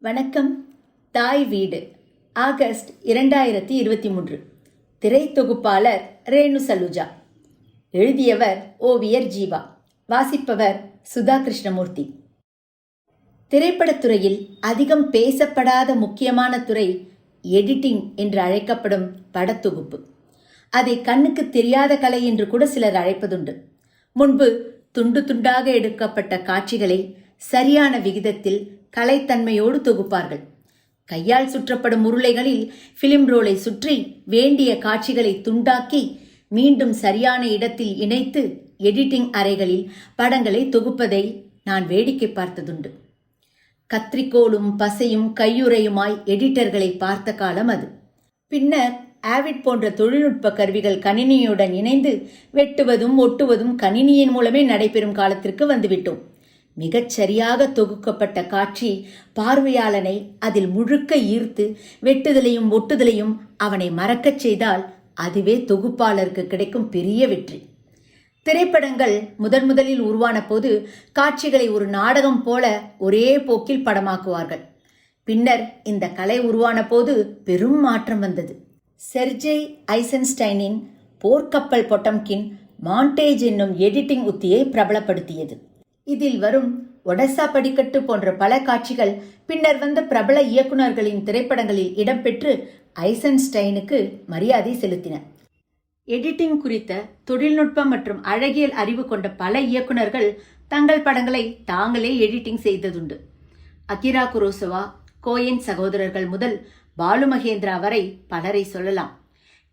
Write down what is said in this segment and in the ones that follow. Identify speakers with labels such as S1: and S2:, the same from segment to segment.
S1: வணக்கம். தாய் வீடு. ஆகஸ்ட் இரண்டாயிரத்தி இருபத்தி மூன்று. திரைத்தொகுப்பாளர் ரேணு சலுஜா. எழுதியவர் ஓவியர் ஜீவா. வாசிப்பவர் சுதா கிருஷ்ணமூர்த்தி திரைப்படத்துறையில் அதிகம் பேசப்படாத முக்கியமான துறை எடிட்டிங் என்று அழைக்கப்படும் படத்தொகுப்பு. அதை கண்ணுக்கு தெரியாத கலை என்று கூட சிலர் அழைப்பதுண்டு. முன்பு துண்டு துண்டாக எடுக்கப்பட்ட காட்சிகளை சரியான விகிதத்தில் கலைத்தன்மையோடு தொகுப்பார்கள். கையால் சுற்றப்படும் உருளைகளில் பிலிம் ரோலை சுற்றி வேண்டிய காட்சிகளை துண்டாக்கி மீண்டும் சரியான இடத்தில் இணைத்து எடிட்டிங் அறைகளில் படங்களை தொகுப்பதை நான் வேடிக்கை பார்த்ததுண்டு. கத்திரிக்கோளும் பசையும் கையுறையுமாய் எடிட்டர்களை பார்த்த காலம் அது. பின்னர் ஆவிட் போன்ற தொழில்நுட்ப கருவிகள் கணினியுடன் இணைந்து வெட்டுவதும் ஒட்டுவதும் கணினியின் மூலமே நடைபெறும் காலத்திற்கு வந்துவிட்டோம். மிகச் சரியாக தொகுக்கப்பட்ட காட்சி பார்வையாளனை அதில் முழுக்க ஈர்த்து வெட்டுதலையும் ஒட்டுதலையும் அவனை மறக்கச் செய்தால் அதுவே தொகுப்பாளருக்கு கிடைக்கும் பெரிய வெற்றி. திரைப்படங்கள் முதன் முதலில் உருவான போது காட்சிகளை ஒரு நாடகம் போல ஒரே போக்கில் படமாக்குவார்கள். பின்னர் இந்த கலை உருவான போது பெரும் மாற்றம் வந்தது. செர்ஜெய் ஐசன்ஸ்டைனின் போர்க்கப்பல் பொட்டம்கின் மாண்டேஜ் என்னும் எடிட்டிங் உத்தியை பிரபலப்படுத்தியது. இதில் வரும் ஒடசா படிக்கட்டு போன்ற பல காட்சிகள் பின்னர் வந்த பிரபல இயக்குநர்களின் திரைப்படங்களில் இடம்பெற்று ஐசன்ஸ்டைனுக்கு மரியாதை செலுத்தின. எடிட்டிங் குறித்த தொழில்நுட்பம் மற்றும் அழகியல் அறிவு கொண்ட பல இயக்குனர்கள் தங்கள் படங்களை தாங்களே எடிட்டிங் செய்ததுண்டு. அகிரா குரோசவா கோயன் சகோதரர்கள் முதல் பாலு மகேந்திரா வரை பலரை சொல்லலாம்.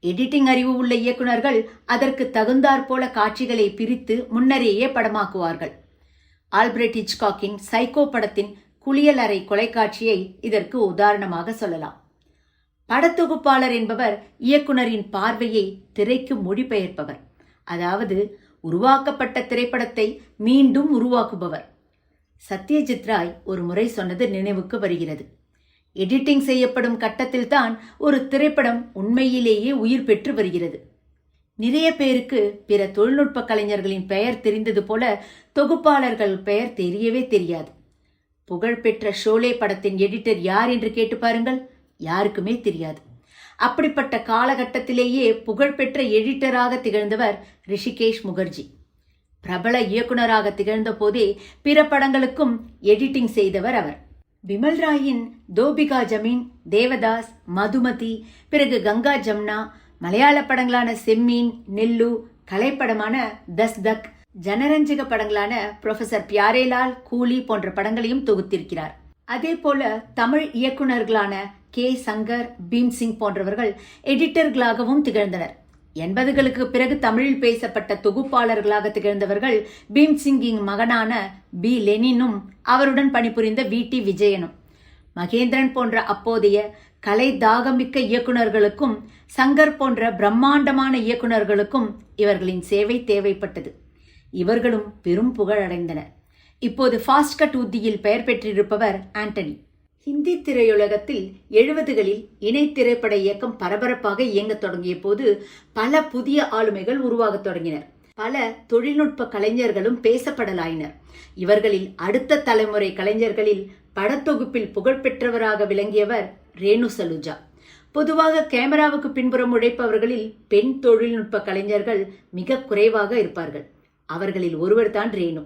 S1: எடிட்டிங் அறிவு உள்ள இயக்குனர்கள் அதற்கு தகுந்தாற் போல காட்சிகளை பிரித்து முன்னரேயே படமாக்குவார்கள். ஆல்பிரட் ஹிச்காக்கின் சைக்கோ படத்தின் குளியலறை கொலைக்காட்சியை இதற்கு உதாரணமாக சொல்லலாம். படத்தொகுப்பாளர் என்பவர் இயக்குனரின் பார்வையை திரைக்கு மொழிபெயர்ப்பவர். அதாவது உருவாக்கப்பட்ட திரைப்படத்தை மீண்டும் உருவாக்குபவர். சத்யஜித் ராய் ஒரு முறை சொன்னது நினைவுக்கு வருகிறது. எடிட்டிங் செய்யப்படும் கட்டத்தில்தான் ஒரு திரைப்படம் உண்மையிலேயே உயிர் பெற்று வருகிறது. நிறைய பேருக்கு பிற தொழில்நுட்ப கலைஞர்களின் பெயர் தெரிந்தது போல தொகுப்பாளர்கள் பெயர் தெரியவே தெரியாது. புகழ்பெற்ற ஷோலே படத்தின் எடிட்டர் யார் என்று கேட்டு பாருங்கள். யாருக்குமே தெரியாது. அப்படிப்பட்ட காலகட்டத்திலேயே புகழ்பெற்ற எடிட்டராக திகழ்ந்தவர் ரிஷிகேஷ் முகர்ஜி. பிரபல இயக்குனராக திகழ்ந்த போதே பிற படங்களுக்கும் எடிட்டிங் செய்தவர் அவர். விமல் ராயின் தோபிகா ஜமீன் தேவதாஸ் மதுமதி பிறகு கங்கா ஜம்னா மலையாள படங்களான செம்மீன் நெல்லு கலைப்படமான தஸ் தக் ஜனரஞ்சக படங்களான புரொஃபசர் பியாரேலால் கூலி போன்ற படங்களையும் தொகுத்திருக்கிறார். அதே போல தமிழ் இயக்குனர்களான கே சங்கர் பீம்சிங் போன்றவர்கள் எடிட்டர்களாகவும் திகழ்ந்தனர். எண்பதுகளுக்கு பிறகு தமிழில் பேசப்பட்ட தொகுப்பாளர்களாக திகழ்ந்தவர்கள் பீம்சிங்கின் மகனான பி. லெனினும் அவருடன் பணிபுரிந்த வி. டி. விஜயனும். மகேந்திரன் போன்ற அப்போதைய கலை தாகமிக்க இயக்குனர்களுக்கும் சங்கர் போன்ற பிரம்மாண்டமான இயக்குனர்களுக்கும் இவர்களின் சேவை தேவைப்பட்டது. இவர்களும் பெரும் புகழடைந்தனர் இப்போது ஃபாஸ்ட் கட் உத்தியில் பெயர் பெற்றிருப்பவர் ஆண்டனி. ஹிந்தி திரையுலகத்தில் எழுபதுகளில் இணை திரைப்பட இயக்கம் பரபரப்பாக இயங்கத் தொடங்கிய போது பல புதிய ஆளுமைகள் உருவாகத் தொடங்கினர். பல தொழில்நுட்ப கலைஞர்களும் பேசப்படலாயினர். இவர்களில் அடுத்த தலைமுறை கலைஞர்களில் படத்தொகுப்பில் புகழ்பெற்றவராக விளங்கியவர் ரேணு சலுஜா பொதுவாக கேமராவுக்கு பின்புறம் உழைப்பவர்களில் பெண் தொழில்நுட்ப கலைஞர்கள் மிக குறைவாக இருப்பார்கள். அவர்களில் ஒருவர்தான் ரேணு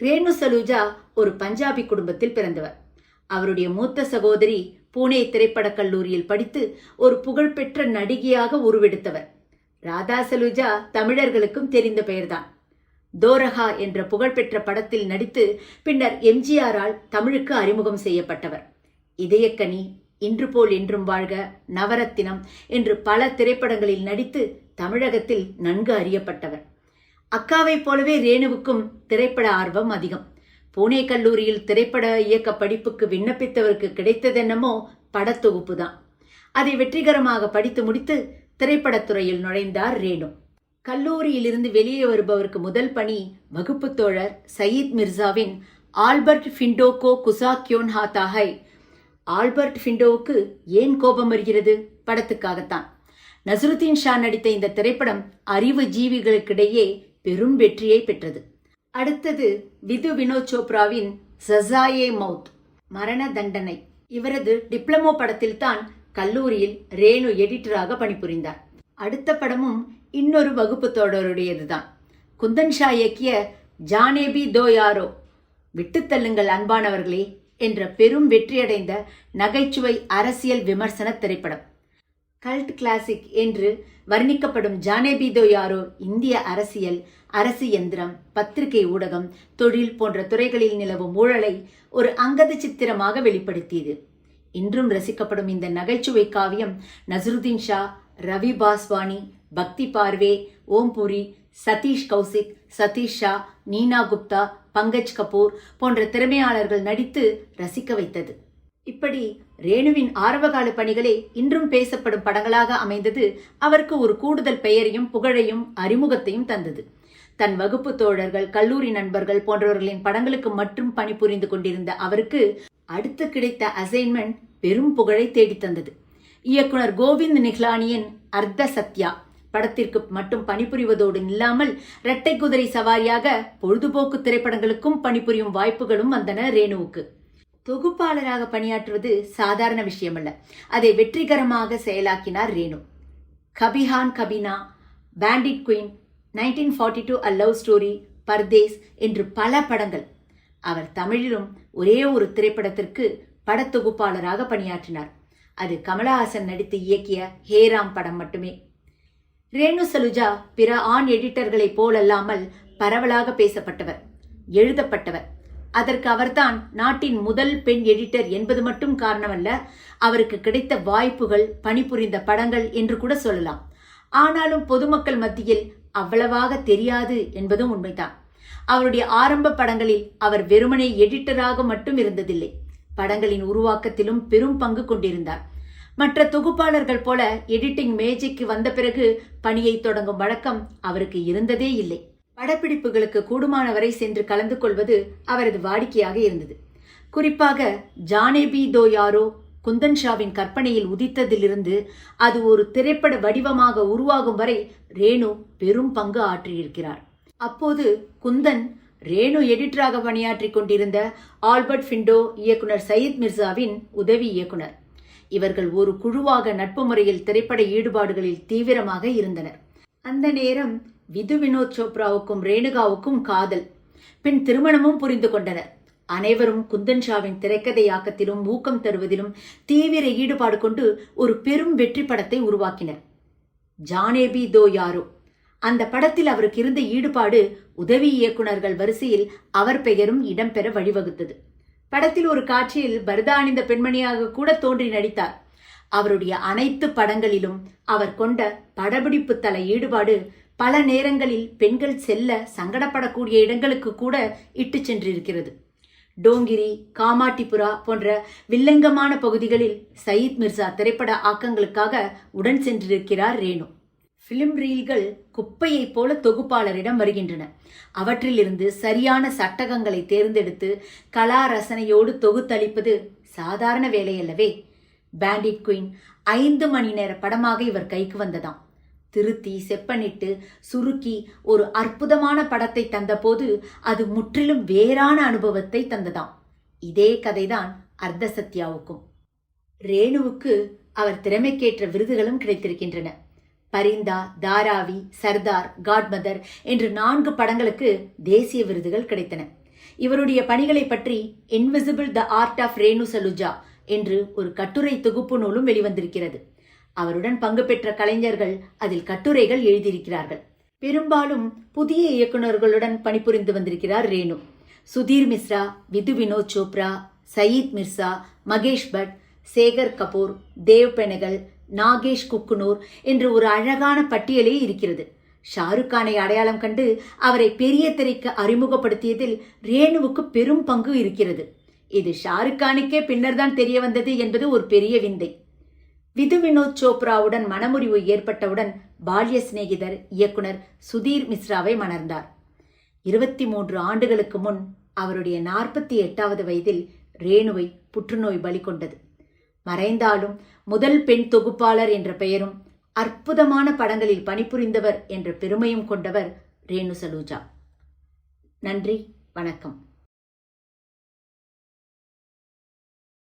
S1: ரேணு. சலூஜா ஒரு பஞ்சாபி குடும்பத்தில் பிறந்தவர். அவருடைய மூத்த சகோதரி பூனே திரைப்படக் கல்லூரியில் படித்து ஒரு புகழ்பெற்ற நடிகையாக உருவெடுத்தவர். ராதா சலூஜா தமிழர்களுக்கும் தெரிந்த பெயர்தான். தோரஹா என்ற புகழ்பெற்ற படத்தில் நடித்து பின்னர் எம்ஜிஆரால் தமிழுக்கு அறிமுகம் செய்யப்பட்டவர். இதயக்கனி இன்று போல் என்றும் வாழ்க நவரத்தினம் என்று பல திரைப்படங்களில் நடித்து தமிழகத்தில் நன்கு அறியப்பட்டவர். அக்காவைப் போலவே ரேணுவுக்கும் திரைப்பட ஆர்வம் அதிகம். பூனே கல்லூரியில் திரைப்பட இயக்க படிப்புக்கு விண்ணப்பித்தவருக்கு கிடைத்ததென்னமோ படத்தொகுப்பு தான் அதை வெற்றிகரமாக படித்து முடித்து திரைப்படத்துறையில் நுழைந்தார் ரேணு. கல்லூரியிலிருந்து வெளியே வருபவருக்கு முதல் பணி வகுப்பு தோழர் சயீத் மிர்சாவின் ஆல்பர்ட் ஃபிண்டோகோ குசாக்யோன் ஹாத்தாஹை ஆல்பர்ட் ஃபிண்டோவுக்கு ஏன் கோபம் வருகிறது? படத்துக்காகத்தான். நசருத்தீன் ஷா நடித்த இந்த திரைப்படம் அறிவு ஜீவிகளுக்கிடையே பெரும் வெற்றியை பெற்றது. அடுத்தது விது வினோத் சோப்ராவின் சசாயே மவுத் மரண தண்டனை. இவரது டிப்ளமோ படத்தில்தான் கல்லூரியில் ரேணு எடிட்டராக பணிபுரிந்தார். அடுத்த படமும் இன்னொரு வகுப்பு தொடருடையதுதான். குந்தன் ஷா இயக்கிய ஜானேபி தோ யாரோ விட்டுத்தள்ளுங்கள் அன்பானவர்களே என்ற பெரும் வெற்றியடைந்த நகைச்சுவை அரசியல் விமர்சன திரைப்படம். கல்ட் கிளாசிக் என்று வர்ணிக்கப்படும் ஜானேபிதோ யாரோ இந்திய அரசியல் அரசு எந்திரம் பத்திரிகை ஊடகம் தொழில் போன்ற துறைகளில் நிலவும் ஊழலை ஒரு அங்கத சித்திரமாக வெளிப்படுத்தியது. இன்றும் ரசிக்கப்படும் இந்த நகைச்சுவை காவியம் நசருதீன் ஷா ரவி பாஸ்வானி பக்தி பார்வே ஓம்புரி சதீஷ் கௌசிக் சதீஷ் ஷா நீனா குப்தா பங்கஜ் கபூர் போன்ற திறமையாளர்கள் நடித்து ரசிக்க வைத்தது. இப்படி ரேணுவின் ஆரம்பகால பணிகளே இன்றும் பேசப்படும் படங்களாக அமைந்தது. அவருக்கு ஒரு கூடுதல் பெயரையும் புகழையும் அறிமுகத்தையும் தந்தது. தன் வகுப்பு தோழர்கள் கல்லூரி நண்பர்கள் போன்றவர்களின் படங்களுக்கு மட்டும் பணிபுரிந்து கொண்டிருந்த அவருக்கு அடுத்து கிடைத்த அசைன்மெண்ட் பெரும் புகழை தேடித் தந்தது. இயக்குனர் கோவிந்த் நிஹ்லானியின் அர்த்த சத்யா படத்திற்கு மட்டும் பணிபுரிவதோடு இல்லாமல் இரட்டை குதிரை சவாரியாக பொழுதுபோக்கு திரைப்படங்களுக்கும் பணிபுரியும் வாய்ப்புகளும் வந்தன ரேணுவுக்கு. தொகுப்பாளராக பணியாற்றுவது சாதாரண விஷயமல்ல. அதை வெற்றிகரமாக செயலாக்கினார் Renu. Kabhi Haan Kabhi Naa bandit queen nineteen forty two a love story Pardes என்று பல படங்கள். அவர் தமிழிலும் ஒரே ஒரு திரைப்படத்திற்கு படத்தொகுப்பாளராக பணியாற்றினார். அது கமலஹாசன் நடித்து இயக்கிய ஹேராம் படம் மட்டுமே. ரேணு சலுஜா பிற ஆண் எடிட்டர்களைப் போலல்லாமல் பரவலாக பேசப்பட்டவர் எழுதப்பட்டவர். அதற்கு அவர்தான் நாட்டின் முதல் பெண் எடிட்டர் என்பது மட்டும் காரணமல்ல அவருக்கு கிடைத்த வாய்ப்புகள் பணிபுரிந்த படங்கள் என்று கூட சொல்லலாம். ஆனாலும் பொதுமக்கள் மத்தியில் அவ்வளவாக தெரியாது என்பதும் உண்மைதான். அவருடைய ஆரம்ப படங்களில் அவர் வெறுமனே எடிட்டராக மட்டும் இருந்ததில்லை. படங்களின் உருவாக்கத்திலும் பெரும் பங்கு கொண்டிருந்தார். மற்ற தொகுப்பாளர்கள் போல எடிட்டிங் மேஜைக்கு வந்த பிறகு பணியை தொடங்கும் வழக்கம் அவருக்கு இருந்ததே இல்லை. படப்பிடிப்புகளுக்கு கூடுமானவரை சென்று கலந்து கொள்வது அவரது வாடிக்கையாக இருந்தது. குறிப்பாக ஜானேபி தோ யாரோ குந்தன் ஷாவின் கற்பனையில் உதித்ததிலிருந்து அது ஒரு திரைப்பட வடிவமாக உருவாகும் வரை ரேணு பெரும் பங்கு ஆற்றியிருக்கிறார். அப்போது குந்தன் ரேணு எடிட்டராக பணியாற்றிக் கொண்டிருந்த ஆல்பர்ட் ஃபிண்டோ இயக்குனர் சயீத் மிர்சாவின் உதவி இயக்குனர். இவர்கள் ஒரு குழுவாக நட்பு முறையில் திரைப்பட ஈடுபாடுகளில் தீவிரமாக இருந்தனர். அந்த நேரம் விது வினோத் சோப்ராவுக்கும் ரேணுகாவுக்கும் காதல். பின் திருமணமும் புரிந்து கொண்டனர். அனைவரும் குந்தன் ஷாவின் திரைக்கதையாக்கத்திலும் ஊக்கம் தருவதிலும் தீவிர ஈடுபாடு கொண்டு ஒரு பெரும் வெற்றி படத்தை உருவாக்கினர். ஜானேபி தோ யாரோ. அந்த படத்தில் அவருக்கு இருந்த ஈடுபாடு உதவி இயக்குனர்கள் வரிசையில் அவர் பெயரும் இடம்பெற வழிவகுத்தது. படத்தில் ஒரு காட்சியில் பரதா அணிந்த பெண்மணியாக கூட தோன்றி நடித்தார். அவருடைய அனைத்து படங்களிலும் அவர் கொண்ட படப்பிடிப்பு தல ஈடுபாடு பல நேரங்களில் பெண்கள் செல்ல சங்கடப்படக்கூடிய இடங்களுக்கு கூட இட்டு சென்றிருக்கிறது. டோங்கிரி காமாட்டிபுரா போன்ற வில்லங்கமான பகுதிகளில் சயீத் மிர்சா திரைப்பட ஆக்கங்களுக்காக உடன் சென்றிருக்கிறார் ரேணு. ஃபிலிம் ரீல்கள் குப்பையைப் போல தொகுப்பாளரிடம் வருகின்றன. அவற்றிலிருந்து சரியான சட்டகங்களை தேர்ந்தெடுத்து கலா ரசனையோடு தொகுத்தளிப்பது சாதாரண வேலையல்லவே. பேண்டிட் குயின் ஐந்து மணி நேர படமாக இவர் கைக்கு வந்ததாம். திருத்தி செப்பனிட்டு சுருக்கி ஒரு அற்புதமான படத்தை தந்தபோது அது முற்றிலும் வேறான அனுபவத்தை தந்ததாம். இதே கதைதான் அர்த்த சத்யாவுக்கும் ரேணுவுக்கு அவர் திறமைக்கேற்ற விருதுகளும் கிடைத்திருக்கின்றன. பரிந்தா தாராவி சர்தார் காட்மதர் என்று நான்கு படங்களுக்கு தேசிய விருதுகள் கிடைத்தன. இவருடைய பணிகளை பற்றி invisible the art of Renu Saluja என்று ஒரு கட்டுரை தொகுப்பு நூலும் வெளிவந்திருக்கிறது. அவருடன் பங்கு பெற்ற கலைஞர்கள் அதில் கட்டுரைகள் எழுதியிருக்கிறார்கள். பெரும்பாலும் புதிய இயக்குநர்களுடன் பணிபுரிந்து வந்திருக்கிறார் ரேணு. சுதீர் மிஸ்ரா விது வினோத் சோப்ரா சயீத் மிர்சா மகேஷ் பட் சேகர் கபூர் தேவ் பெனகல் நாகேஷ் குக்குனூர் என்று ஒரு அழகான பட்டியலே இருக்கிறது. ஷாருக் கானை அடையாளம் கண்டு அவரை பெரிய திரைக்கு அறிமுகப்படுத்தியதில் ரேணுவுக்கு பெரும் பங்கு இருக்கிறது. இது ஷாருக் கானுக்கே பின்னர்தான் தெரிய வந்தது என்பது ஒரு பெரிய விந்தை. விது வினோத் சோப்ராவுடன் மனமுறிவு ஏற்பட்டவுடன் பால்ய சிநேகிதர் இயக்குனர் சுதீர் மிஸ்ராவை மணர்ந்தார் இருபத்தி மூன்று ஆண்டுகளுக்கு முன் அவருடைய நாற்பத்தி எட்டாவது வயதில் ரேணுவை புற்றுநோய் பலி கொண்டது. மறைந்தாலும் முதல் பெண் தொகுப்பாளர் என்ற பெயரும் அற்புதமான படங்களில் பணிபுரிந்தவர் என்ற பெருமையும் கொண்டவர் ரேணு சலூஜா நன்றி வணக்கம்.